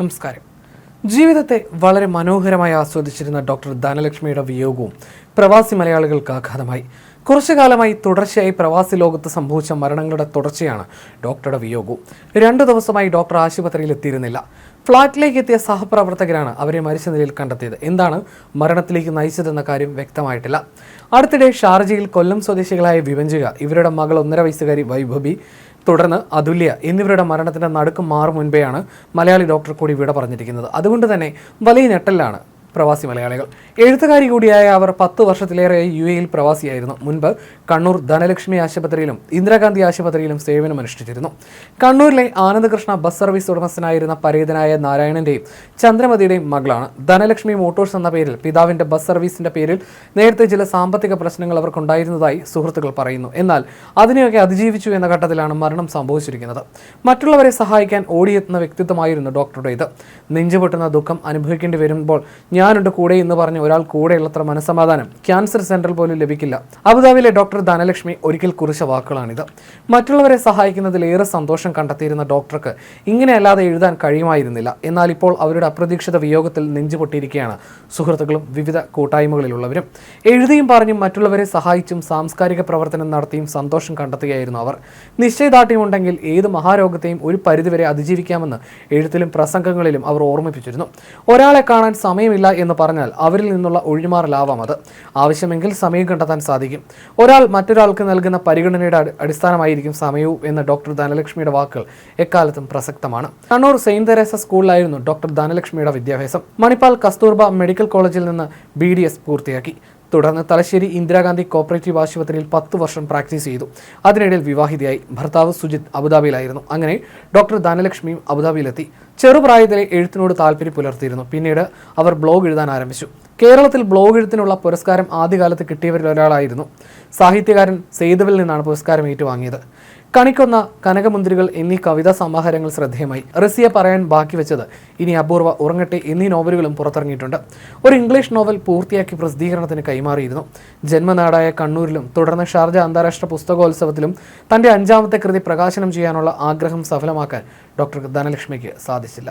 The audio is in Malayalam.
നമസ്കാരം. ജീവിതത്തെ വളരെ മനോഹരമായി ആസ്വദിച്ചിരുന്ന ഡോക്ടർ ധനലക്ഷ്മിയുടെ വിയോഗവും പ്രവാസി മലയാളികൾക്ക് ആഘാതമായി. കുറച്ചു കാലമായി തുടർച്ചയായി പ്രവാസി ലോകത്ത് സംഭവിച്ച മരണങ്ങളുടെ തുടർച്ചയാണ് ഡോക്ടറുടെ വിയോഗവും. രണ്ടു ദിവസമായി ഡോക്ടർ ആശുപത്രിയിൽ എത്തിയിരുന്നില്ല. ഫ്ളാറ്റിലേക്ക് എത്തിയ സഹപ്രവർത്തകരാണ് അവരെ മരിച്ച നിലയിൽ കണ്ടെത്തിയത്. എന്താണ് മരണത്തിലേക്ക് നയിച്ചതെന്ന കാര്യം വ്യക്തമായിട്ടില്ല. അടുത്തിടെ ഷാർജയിൽ കൊല്ലം സ്വദേശികളായ വിവഞ്ചിക ഇവരുടെ മകൾ ഒന്നര വയസ്സുകാരി വൈഭവി തുടർന്ന് അതുല്യ എന്നിവരുടെ മരണത്തിന്റെ നടുക്ക് മാറും മുൻപെയാണ് മലയാളി ഡോക്ടർ കൂടി വിട പറഞ്ഞിരിക്കുന്നത്. അതുകൊണ്ട് തന്നെ വലിയ ഞെട്ടലാണ് പ്രവാസി മലയാളികൾ. എഴുത്തുകാരി കൂടിയായ അവർ പത്ത് വർഷത്തിലേറെ യു എയിൽ പ്രവാസിയായിരുന്നു. മുൻപ് കണ്ണൂർ ധനലക്ഷ്മി ആശുപത്രിയിലും ഇന്ദിരാഗാന്ധി ആശുപത്രിയിലും സേവനമനുഷ്ഠിച്ചിരുന്നു കണ്ണൂരിലെ ആനന്ദകൃഷ്ണ ബസ് സർവീസ് ഉടമസ്ഥനായിരുന്ന പരേതനായ നാരായണന്റെയും ചന്ദ്രമതിയുടെയും മകളാണ്. ധനലക്ഷ്മി മോട്ടോഴ്സ് എന്ന പേരിൽ പിതാവിന്റെ ബസ് സർവീസിന്റെ പേരിൽ നേരത്തെ ചില സാമ്പത്തിക പ്രശ്നങ്ങൾ അവർക്കുണ്ടായിരുന്നതായി സുഹൃത്തുക്കൾ പറയുന്നു. എന്നാൽ അതിനെയൊക്കെ അതിജീവിച്ചു എന്ന ഘട്ടത്തിലാണ് മരണം സംഭവിച്ചിരിക്കുന്നത്. മറ്റുള്ളവരെ സഹായിക്കാൻ ഓടിയെത്തുന്ന വ്യക്തിത്വമായിരുന്നു ഡോക്ടറുടേത്. നെഞ്ചുപൊട്ടുന്ന ദുഃഖം അനുഭവിക്കേണ്ടി വരുമ്പോൾ ഞാനുണ്ട് കൂടെ എന്ന് പറഞ്ഞ് ഒരാൾ കൂടെയുള്ളത്ര മനസ്സമാധാനം ക്യാൻസർ സെന്ററിൽ പോലും ലഭിക്കില്ല. അബുദാബിയിലെ ഡോക്ടർ ധനലക്ഷ്മി ഒരിക്കൽ കുറിച്ച വാക്കുകളാണിത്. മറ്റുള്ളവരെ സഹായിക്കുന്നതിൽ ഏറെ സന്തോഷം കണ്ടെത്തിയിരുന്ന ഡോക്ടർക്ക് ഇങ്ങനെയല്ലാതെ എഴുതാൻ കഴിയുമായിരുന്നില്ല. എന്നാൽ ഇപ്പോൾ അവരുടെ അപ്രതീക്ഷിത വിയോഗത്തിൽ നെഞ്ചുപൊട്ടിയിരിക്കുകയാണ് സുഹൃത്തുക്കളും വിവിധ കൂട്ടായ്മകളിലുള്ളവരും. എഴുതിയും പറഞ്ഞും മറ്റുള്ളവരെ സഹായിച്ചും സാംസ്കാരിക പ്രവർത്തനം നടത്തിയും സന്തോഷം കണ്ടെത്തുകയായിരുന്നു അവർ. നിശ്ചയദാർഢ്യമുണ്ടെങ്കിൽ ഏത് മഹാരോഗത്തെയും ഒരു പരിധിവരെ അതിജീവിക്കാമെന്ന് എഴുത്തിലും പ്രസംഗങ്ങളിലും അവർ ഓർമ്മിപ്പിച്ചിരുന്നു. ഒരാളെ കാണാൻ സമയമില്ല എന്ന് പറഞ്ഞാൽ അവരിൽ നിന്നുള്ള ഒഴിമാറലാവാം അത്. ആവശ്യമെങ്കിൽ സമയം കണ്ടെത്താൻ സാധിക്കും. ഒരാൾ മറ്റൊരാൾക്ക് നൽകുന്ന പരിഗണനയുടെ അടിസ്ഥാനമായിരിക്കും സമയവും എന്ന ഡോക്ടർ ധനലക്ഷ്മിയുടെ വാക്കുകൾ എക്കാലത്തും പ്രസക്തമാണ്. കണ്ണൂർ സെയിന്റ് തെരേസ സ്കൂളിലായിരുന്നു ഡോക്ടർ ധനലക്ഷ്മിയുടെ വിദ്യാഭ്യാസം. മണിപ്പാൽ കസ്തൂർബ മെഡിക്കൽ കോളേജിൽ നിന്ന് ബി പൂർത്തിയാക്കി. തുടർന്ന് തലശ്ശേരി ഇന്ദിരാഗാന്ധി കോപ്പറേറ്റീവ് ആശുപത്രിയിൽ പത്ത് വർഷം പ്രാക്ടീസ് ചെയ്തു. അതിനിടയിൽ വിവാഹിതയായി ഭർത്താവ് സുജിത് അബുദാബിയിലായിരുന്നു. അങ്ങനെ ഡോക്ടർ ധനലക്ഷ്മിയും അബുദാബിയിലെത്തി. ചെറുപ്രായത്തിലെ എഴുത്തിനോട് താല്പര്യം പുലർത്തിയിരുന്നു. പിന്നീട് അവർ ബ്ലോഗ് എഴുതാൻ ആരംഭിച്ചു. കേരളത്തിൽ ബ്ലോഗ് എഴുത്തിനുള്ള പുരസ്കാരം ആദ്യകാലത്ത് കിട്ടിയവരിൽ ഒരാളായിരുന്നു സാഹിത്യകാരൻ സെയ്തവിൽ നിന്നാണ് പുരസ്കാരം ഏറ്റുവാങ്ങിയത്. കണിക്കൊന്ന കനകമുന്തിരികൾ എന്നീ കവിതാ സമാഹാരങ്ങൾ ശ്രദ്ധേയമായി. റസിയ പറയാൻ ബാക്കി വെച്ചത് ഇനി അപൂർവ ഉറങ്ങട്ടെ എന്നീ നോവലുകളും പുറത്തിറങ്ങിയിട്ടുണ്ട്. ഒരു ഇംഗ്ലീഷ് നോവൽ പൂർത്തിയാക്കി പ്രസിദ്ധീകരണത്തിന് കൈമാറിയിരുന്നു. ജന്മനാടായ കണ്ണൂരിലും തുടർന്ന് ഷാർജ അന്താരാഷ്ട്ര പുസ്തകോത്സവത്തിലും തന്റെ അഞ്ചാമത്തെ കൃതി പ്രകാശനം ചെയ്യാനുള്ള ആഗ്രഹം സഫലമാക്കാൻ ഡോക്ടർ ധനലക്ഷ്മിക്ക് സാധിച്ചില്ല.